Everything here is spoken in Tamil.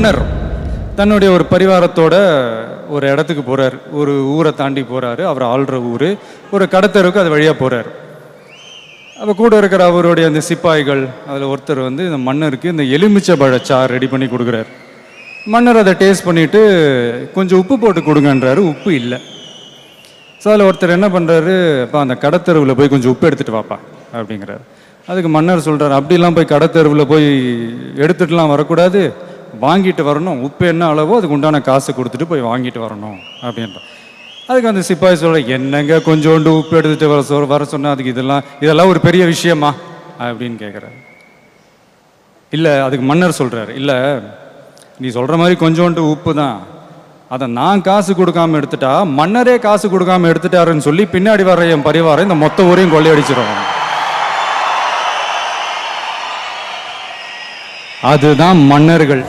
மன்னர் தன்னுடைய ஒரு பரிவாரத்தோட ஒரு இடத்துக்கு போறார். ஒரு ஊரை தாண்டி போறாரு. அவர் ஆள்ற ஊர். ஒரு கடத்தருக்கு அது வழியா போறாரு. அப்போ கூட இருக்கிற அவருடைய அந்த சிப்பாய்கள் அதில் ஒருத்தர் வந்து இந்த மன்னருக்கு இந்த எலுமிச்சை பழச்சார் ரெடி பண்ணி கொடுக்குறாரு. மன்னர் அதை டேஸ்ட் பண்ணிட்டு கொஞ்சம் உப்பு போட்டு கொடுங்கன்றாரு. உப்பு இல்லை. ஸோ அதில் ஒருத்தர் என்ன பண்ணுறாரு அப்போ அந்த கடத்தெருவில் போய் கொஞ்சம் உப்பு எடுத்துகிட்டு வாப்பா. அப்படிங்கிறாரு. அதுக்கு மன்னர் சொல்கிறார் அப்படிலாம் போய் கடத்தெருவில் போய் எடுத்துட்டுலாம் வரக்கூடாது. வாங்கிட்டு வரணும். உப்பு என்ன அளவோ அதுக்கு உண்டான காசு கொடுத்துட்டு போய் வாங்கிட்டு வரணும் அப்படின்ற அதுக்கு அந்த சிப்பாய் சொல்ல என்னங்க கொஞ்சோண்டு உப்பு எடுத்துட்டு வர சொல் வர சொன்னால் அதுக்கு இதெல்லாம் இதெல்லாம் ஒரு பெரிய விஷயமா? அப்படின்னு கேட்குறாரு இல்லை அதுக்கு மன்னர் சொல்கிறாரு இல்லை நீ சொல்கிற மாதிரி கொஞ்சோண்டு உப்பு தான். அதை நான் காசு கொடுக்காம எடுத்துட்டா மன்னரே காசு கொடுக்காம எடுத்துட்டாருன்னு சொல்லி பின்னாடி வர என் பரிவாரம் இந்த மொத்த ஊரையும் கொள்ளையடிச்சிடும் அதுதான் மன்னர்கள்.